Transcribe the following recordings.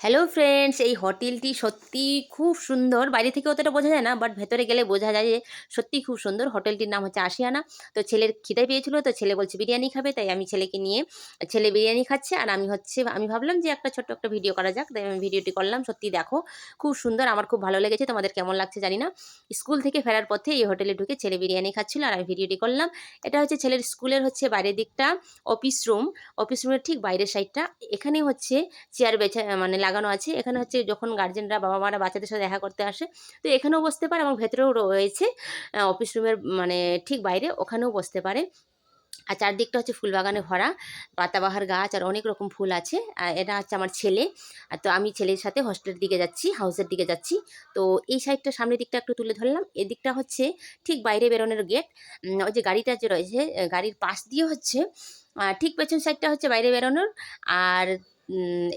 Hello friends এই হোটেলটি সত্যি খুব সুন্দর। বাইরে থেকে অতটা বোঝা যায় না বাট ভেতরে গেলে বোঝা যায় যে সত্যি খুব সুন্দর। হোটেলটির নাম হচ্ছে আশিয়ানা তো ছেলের খিদে পেয়েছিল, তো ছেলে বলছে বিরিয়ানি খাবে, তাই আমি ছেলেকে নিয়ে, ছেলে বিরিয়ানি খাচ্ছে। আর আমি হচ্ছে, আমি ভাবলাম যে একটা ছোট্ট একটা ভিডিও করা যাক। তাই আমি ভিডিওটি করলাম। সত্যি দেখো, খুব সুন্দর। আমার খুব ভালো লেগেছে। তোমাদের কেমন লাগছে জানি না। স্কুল থেকে ফেরার পথে এই হোটেলে ঢুকে ছেলে বিরিয়ানি খাচ্ছিল আর আমি ভিডিওটি করলাম। এটা হচ্ছে ছেলের স্কুলের হচ্ছে বাইরের দিকটা অফিস রুম অফিস রুমের ঠিক বাইরের সাইডটা এখানে হচ্ছে চেয়ার বেছা মানে লাগানো আছে। এখানে হচ্ছে যখন গার্জেনরা বাবা মারা বাচ্চাদের সাথে দেখা করতে আসে, তো এখানেও বসতে পারে এবং ভেতরেও রয়েছে অফিস রুমের মানে ঠিক বাইরে, ওখানেও বসতে পারে। আর চারদিকটা হচ্ছে ফুল বাগানে ভরা, পাতাবাহার গাছ আর অনেক রকম ফুল আছে। আর এটা হচ্ছে আমার ছেলে তো আমি ছেলের সাথে হোস্টেলের দিকে যাচ্ছি হাউসের দিকে যাচ্ছি। তো এই সাইডটা সামনের দিকটা একটু তুলে ধরলাম। এদিকটা হচ্ছে ঠিক বাইরে বেরোনোর গেট ওই যে গাড়িটা যে রয়েছে, গাড়ির পাশ দিয়ে হচ্ছে ঠিক পেছন সাইডটা হচ্ছে বাইরে বেরোনোর। আর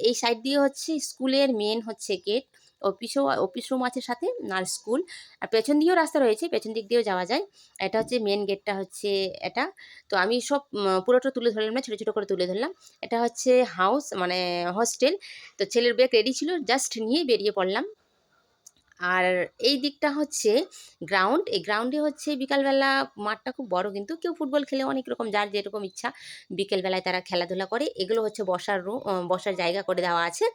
এই সাইড দিয়ে হচ্ছে স্কুলের মেন হচ্ছে গেট অফিসও অফিস রুম আছে সাথে, আর স্কুল আর পেছন দিয়েও রাস্তা রয়েছে, পেছন দিক দিয়েও যাওয়া যায়। এটা হচ্ছে মেন গেটটা হচ্ছে এটা। তো আমি সব পুরোটা তুলে ধরলাম না, ছোটো ছোটো করে তুলে ধরলাম। এটা হচ্ছে হাউস মানে হস্টেল তো ছেলের ব্যাগ রেডি ছিল জাস্ট নিয়ে বেরিয়ে পড়লাম। আর এই দিকটা হচ্ছে গ্রাউন্ড এই গ্রাউন্ডে হচ্ছে বিকালবেলা মাঠটা খুব বড় কিন্তু কেউ ফুটবল খেলে অনেক রকম যার যেরকম ইচ্ছা বিকেলবেলায় তারা খেলাধুলা করে। এগুলো হচ্ছে বসার রুম বসার জায়গা করে দেওয়া আছে।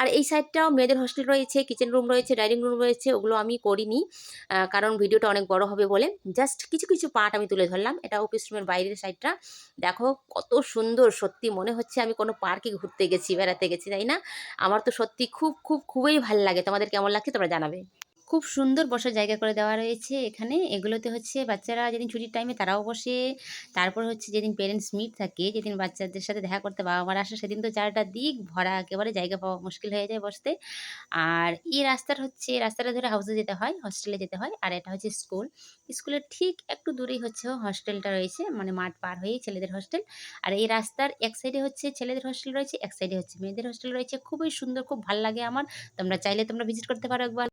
আর এই সাইডটাও মেয়েদের হোস্টেল রয়েছে কিচেন রুম রয়েছে ডাইনিং রুম রয়েছে, ওগুলো আমি করিনি। কারণ ভিডিওটা অনেক বড় হবে বলে। জাস্ট কিছু কিছু পার্ট আমি তুলে ধরলাম। এটা অফিস রুমের বাইরের সাইডটা দেখো কত সুন্দর, সত্যি মনে হচ্ছে আমি কোনো পার্কে ঘুরতে গেছি, বেড়াতে গেছি, তাই না? আমার তো সত্যি খুব খুব, খুবই ভালো লাগে। তোমাদের কেমন লাগছে তোমরা জানাবে। খুব সুন্দর বসার জায়গা করে দেওয়া রয়েছে এখানে। এগুলোতে হচ্ছে বাচ্চারা যেদিন ছুটির টাইমে তারাও বসে। তারপর হচ্ছে যেদিন পেরেন্টস মিট থাকে, যেদিন বাচ্চাদের সাথে দেখা করতে বাবা মারা আসে, সেদিন তো চারটা দিক ভরা, একেবারে জায়গা পাওয়া মুশকিল হয়ে যায় বসতে। আর এই রাস্তার হচ্ছে রাস্তাটা ধরে হাউসে যেতে হয় হস্টেলে যেতে হয়। আর এটা হচ্ছে স্কুল স্কুলের ঠিক একটু দূরেই হচ্ছে হস্টেলটা রয়েছে মানে মাঠ পার হয়েই ছেলেদের হস্টেল আর এই রাস্তার এক সাইডে হচ্ছে ছেলেদের হস্টেল রয়েছে, এক সাইডে হচ্ছে মেয়েদের হস্টেল রয়েছে। খুবই সুন্দর, খুব ভালো লাগে আমার। তোমরা চাইলে তোমরা ভিজিট করতে পারো একবার।